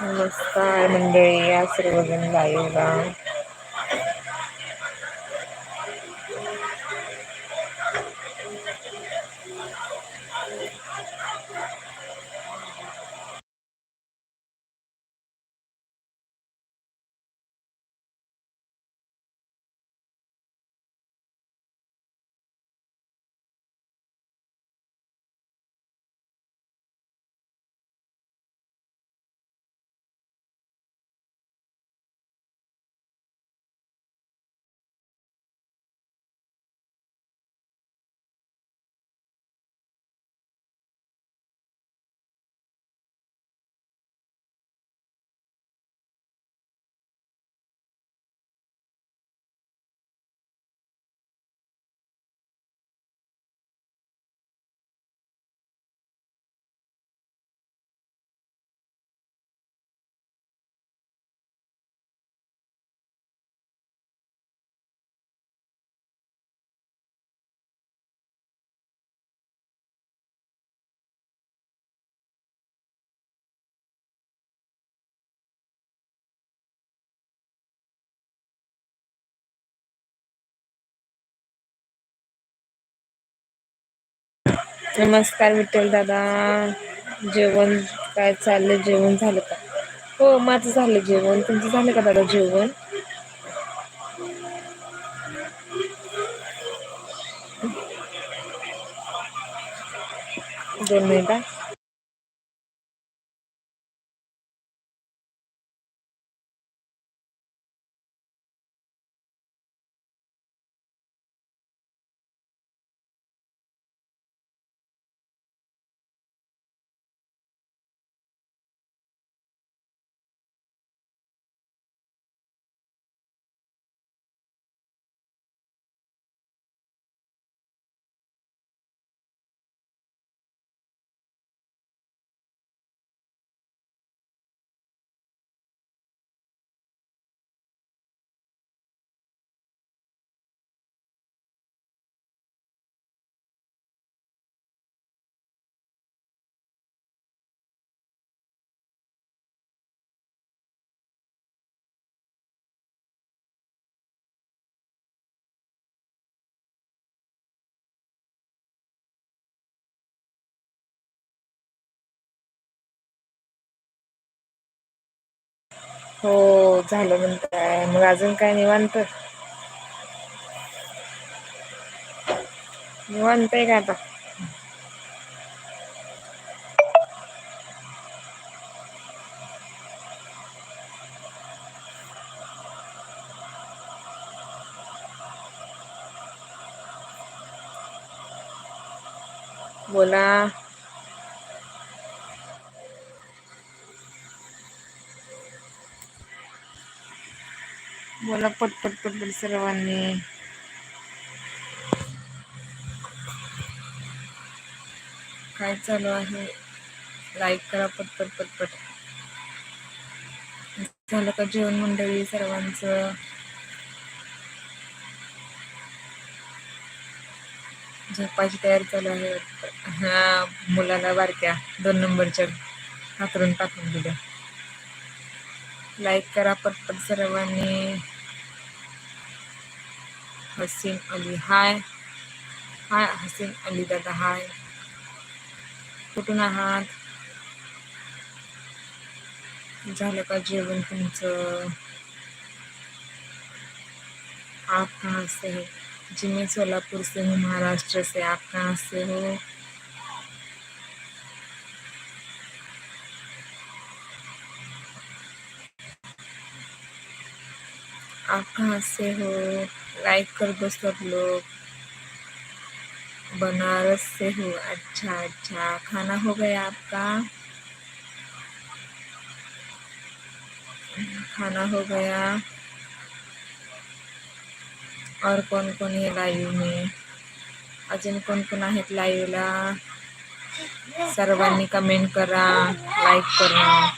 नमस्कार मंडळी या सर्वजण लाईव्हला नमस्कार विठ्ठल दादा. जेवण काय चाललं जेवण झालं का? हो माझं झालं जेवण. तुमचं झालं का दादा जेवण? दोन मिनिट. हो झालं म्हणताय. मग अजून काय निवांत? निवांत आहे का आता? बोला. बोला पटपट पटपट सर्वांनी. काय चालू आहे? लाईक करा पटपट पटपट. झालं का जेवण मंडळी सर्वांचं? झोपायची तयारी चालू आहे हा मुलाला बारक्या दोन नंबरच्या हातरून टाकून दिल्या. लाईक करा पटपट सर्वांनी. हसीन अली हाय हाय हसीन अली दादा हाय कुठून आहात झालं का जेवण तुमचं? आप कहाँ से हो? जी मैं सोलापुर से हूँ, महाराष्ट्र से आप कहाँ से हो? आप कहाँ से हो, लाइक कर दो सब लोग। बनारस से हो अच्छा अच्छा। खाना हो गया आपका? खाना हो गया। और कोण कोण आहे लाईव्ह में? अजून कोण आहेत लाईव्हला सर्वांनी कमेंट करा लाईक करा।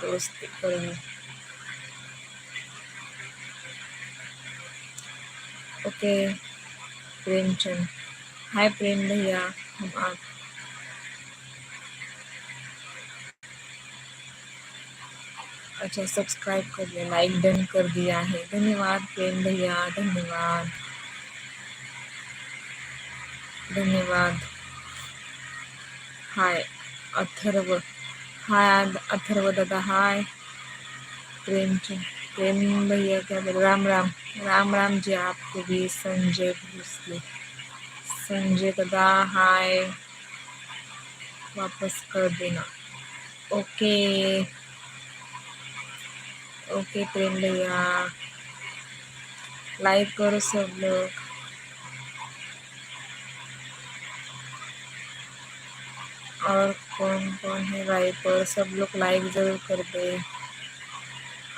दोस्ती करा। ओके प्रेमचंद हाय प्रेम भैया, हम आप। अच्छा सब्सक्राइब कर दिया लाइक डन कर दिया है। धन्यवाद प्रेम भैया, धन्यवाद। धन्यवाद। हाय, अथर्व। हाय, अथर्व दादा, हाय। प्रेम प्रेम भैया क्या बोल? राम राम। राम राम जी, आपको भी संजय भोसले। संजय दादा हाय वापस कर देना। ओके। ओके प्रेम भैया। लाइक करो सब लोग। और कौन कौन है लाइक पर सब लोग लाइक ज़रूर कर दे।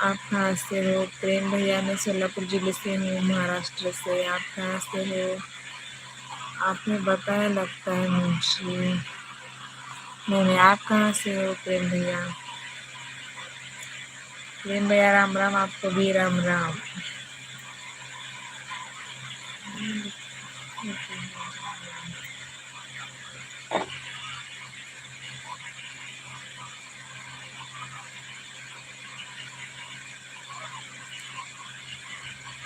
आप कहाँ से हो, प्रेम भैया मैं सोलापुर ज़िले से हूँ, महाराष्ट्र से आप कहाँ से हो। आपने बताया लगता है मुझे नहीं आप कहाँ से हो, प्रेम भैया? प्रेम भैया, राम राम, आपको भी राम राम।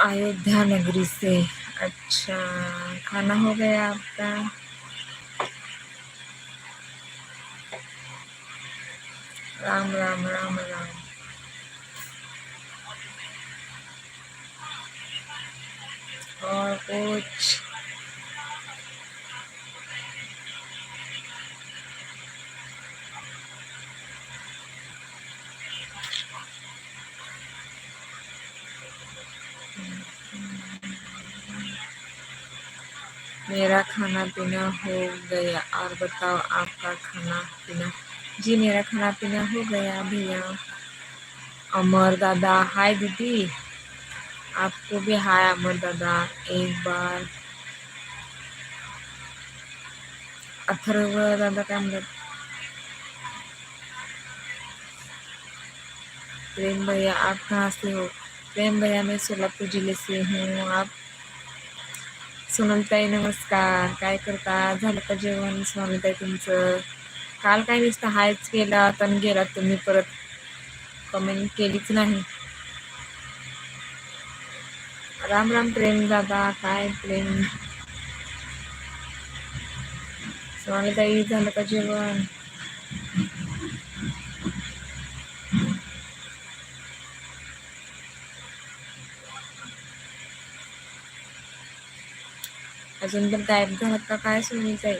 अयोध्या नगरी से। अच्छा खाना हो गया आपका? राम राम राम राम। और कुछ? मेरा खाना पीना हो गया। और बताओ आपका खाना पीना? जी, मेरा खाना पीना हो गया भैया। अमर दादा, हाय दीदी। आपको भी हाय अमर दादा, एक बार। अथर्व दादा काय म्हणतात प्रेम भैया, आप कहाँ से हो? प्रेम भैया, मैं सोलापुर ज़िले से हूँ। आप सोनलताई नमस्कार. काय करता? झालं का जेवण? सोनलताई तुमचं? काल काय नुसतं हायच केला आणि गेला तुम्ही परत. कमेंट केलीच नाही. राम राम प्रेम दादा काय प्रेम? सोनालीताई झालं का जेवण? अजून पण गायब झालात का काय सोनीताई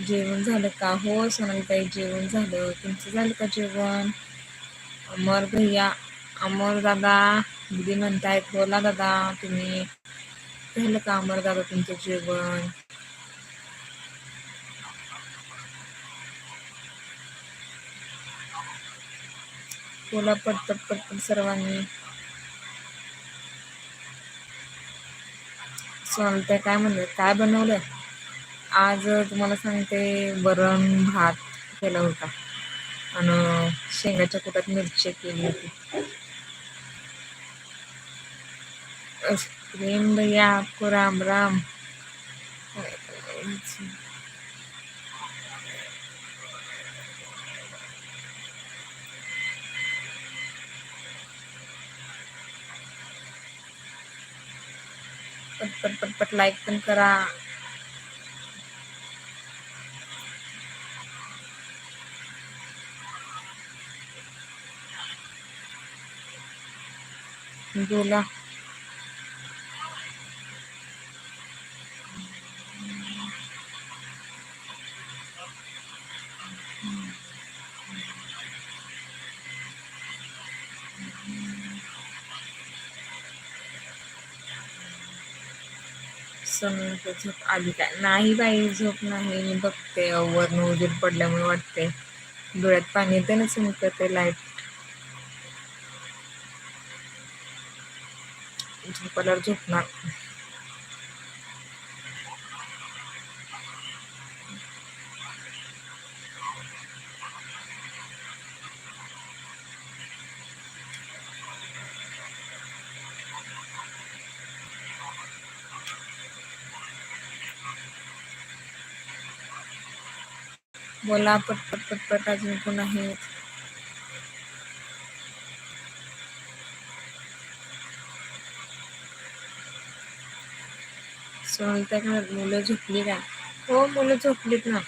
जेवण झालं का? हो सोनालीताई जेवण झालं. तुमचं झालं का जेवण? अमर भैया अमर दादा दिदी म्हणतायत बोला दादा तुम्ही. झालं का अमर दादा तुमचं जेवण? बोला पटपट पटपट सर्वांनी. चालतंय काय म्हणलं काय बनवलं आज तुम्हाला सांगते वरण भात केला होता. आणि शेंगाच्या कुटात मिरची केली होती. प्रेम भैया आपको राम राम. पटपट पटपट लाईक पण करा बोला सोनूचं झोप आली काय? नाही बाई झोप नाही. मी बघते. वरनं उजेड पडल्यामुळे वाटते. डोळ्यात पाणी येते ना चमकते लाइट झोपल्यावर झोपणार. बोला पटपट पटपट अजून कोण आहेत सोनता घरात मुलं झोपली का हो मुलं झोपलीत ना.